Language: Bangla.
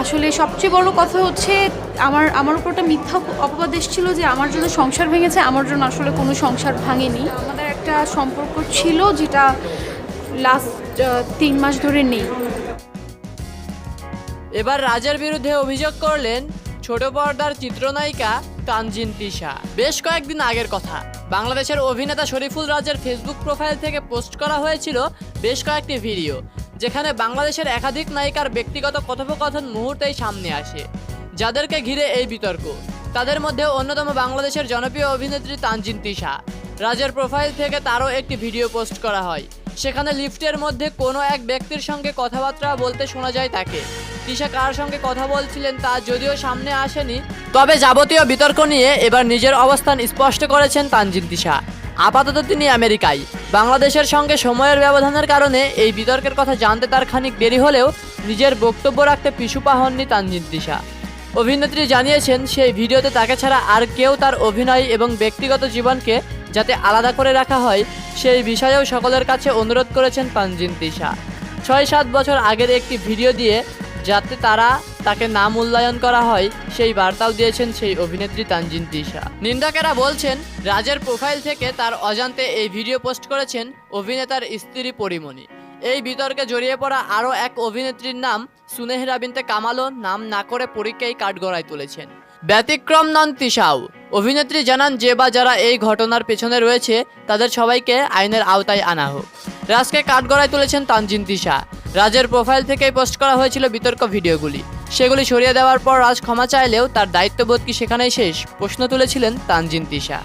আসলে সবচেয়ে বড় কথা হচ্ছে, আমার আমার উপর একটা মিথ্যা অপবাদ এসেছিল যে আমার জন্য সংসার ভেঙেছে, আমার জন্য আসলে কোনো সংসার ভাঙেনি। আমাদের একটা সম্পর্ক ছিল যেটা লাস্ট তিন মাস ধরে নেই। এবার রাজার বিরুদ্ধে অভিযোগ করলেন ছোট পর্দার চিত্রনায়িকা তানজিন তিশা। বেশ কয়েকদিন আগের কথা। বাংলাদেশের অভিনেতা শরীফুল রাজের ফেসবুক প্রোফাইল থেকে পোস্ট করা হয়েছিল বেশ কয়েকটি ভিডিও যেখানে বাংলাদেশের একাধিক নায়িকার ব্যক্তিগত কথোপকথন মুহূর্তেই সামনে আসে, যাদেরকে ঘিরে এই বিতর্ক। তাদের মধ্যে অন্যতম বাংলাদেশের জনপ্রিয় অভিনেত্রী তানজিন তিশা। রাজের প্রোফাইল থেকে তারও একটি ভিডিও পোস্ট করা হয়। সেখানে লিফটের মধ্যে কোনো এক ব্যক্তির সঙ্গে কথাবার্তা বলতে শোনা যায় তাকে। তিশা কার সঙ্গে কথা বলছিলেন তা যদিও সামনে আসেনি, তবে যাবতীয় বিতর্ক নিয়ে এবার নিজের অবস্থান স্পষ্ট করেছেন তানজিন তিশা। আপাতত তিনি আমেরিকায়। বাংলাদেশের সঙ্গে সময়ের ব্যবধানের কারণে এই বিতর্কের কথা জানতে তার খানিক দেরি হলেও নিজের বক্তব্য রাখতে পিছুপা হননি তানজিন তিশা অভিনেত্রী জানিয়েছেন, সেই ভিডিওতে তাকে ছাড়া আর কেউ তার অভিনয় এবং ব্যক্তিগত জীবনকে যাতে আলাদা করে রাখা হয়, সেই বিষয়েও সকলের কাছে অনুরোধ করেছেন পানজিন তিশা। ছয় সাত বছর আগের একটি ভিডিও দিয়ে যাতে তারা তাকে না মূল্যায়ন করা হয়, সেই বার্তাও দিয়েছেন সেই অভিনেত্রী তানজিন তিশা। নিন্দাকেরা বলছেন, রাজের প্রোফাইল থেকে তার অজান্তে এই ভিডিও পোস্ট করেছেন অভিনেতার স্ত্রী পরিমণি। এই বিতর্কে জড়িয়ে পড়া আরও এক অভিনেত্রীর নাম সুনেহরা বিনতে কামালও নাম না করে পরীক্ষায় কাঠগড়ায় তুলেছেন। ব্যতিক্রম নন তিশাও। অভিনেত্রী জানান, যে বা যারা এই ঘটনার পেছনে রয়েছে, তাদের সবাইকে আইনের আওতায় আনা হোক। রাজকে কাঠগড়ায় তুলেছেন তানজিন তিশা। রাজের প্রোফাইল থেকেই পোস্ট করা হয়েছিল বিতর্ক ভিডিওগুলি। সেগুলি সরিয়ে দেওয়ার পর রাজ ক্ষমা চাইলেও তার দায়িত্ববোধ কি সেখানেই শেষ? প্রশ্ন তুলেছিলেন তানজিন তিশা।